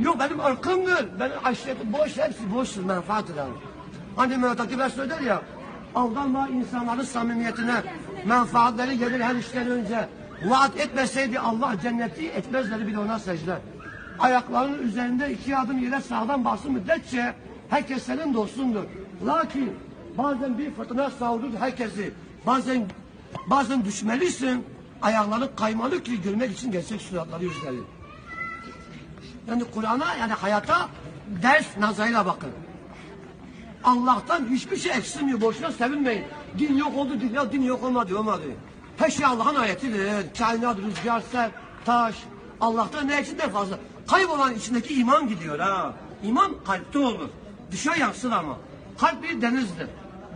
Yok benim ırkımdır. Benim aşiretim boş, hepsi boştur, menfaattir yani. Hani Mehmet Akif Er söyler ya, aldanma insanların samimiyetine, menfaatleri gelir her işten önce. Vaat etmeseydi Allah cenneti etmezleri bile ona secde. Ayaklarının üzerinde iki adım yere sağdan basın müddetçe herkes senin dostundur. Lakin bazen bir fırtına savurur herkesi. Bazen bazen düşmelisin. Ayakların kaymalı ki görmek için gerçek suratları yüzleri. Yani Kur'an'a yani hayata ders nazarıyla bakın. Allah'tan hiçbir şey eksilmiyor. Boşuna sevinmeyin. Din yok oldu, din, ya din yok olmadı, olmadı. Her şey Allah'ın ayetidir. Kainat, rüzgar, ser, taş. Allah'tan ne eksinden fazla. Kaybolan içindeki iman gidiyor ha. İman kalpte olur. Dışa yansır ama. Kalp bir denizdir.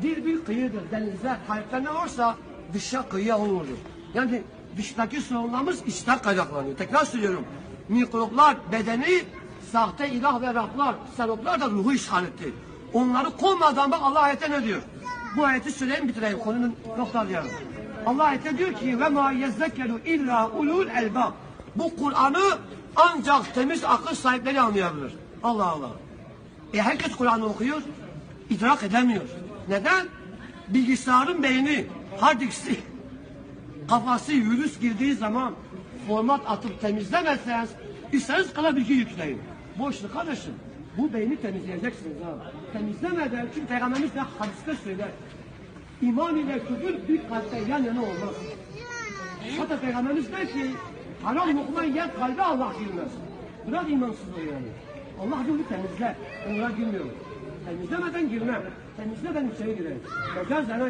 Dil bir kıyıdır. Denizde kalpte ne varsa dışa kıyıya olur. Yani dıştaki sorunlarımız içten kaynaklanıyor. Tekrar söylüyorum. Mikroplar bedeni, sahte ilah ve Rablar, seroklar da ruhu işgal etti. Onları kovmadan bak Allah ayette ne diyor? Bu ayeti söyleyeyim bitireyim konunun noktalayalım. Allah ayette diyor ki ve ma yezzekeru illa ulul elbab. Bu Kur'an'ı ancak temiz akıl sahipleri anlayabilir. Allah Allah. E herkes Kur'an'ı okuyor, idrak edemiyor. Neden? Bilgisayarın beyni, hard kafası virüs girdiği zaman format atıp temizlemezseniz isterseniz kala bilgi yükleyin. Boşluk kardeşim. Bu beyni temizleyeceksiniz ha. Temizlemeden çünkü Peygamberimiz de hadiste söyler. İman ile küfür bir kalpte yan yana olmaz. Hatta Peygamberimiz der ki haram lokma yer kalbe Allah girmez. Bırak imansızlığı yani. Allah diyor ki temizle. Onlara girmiyor. Temizlemeden girmem. Temizle ben içeri gireyim. Mecaz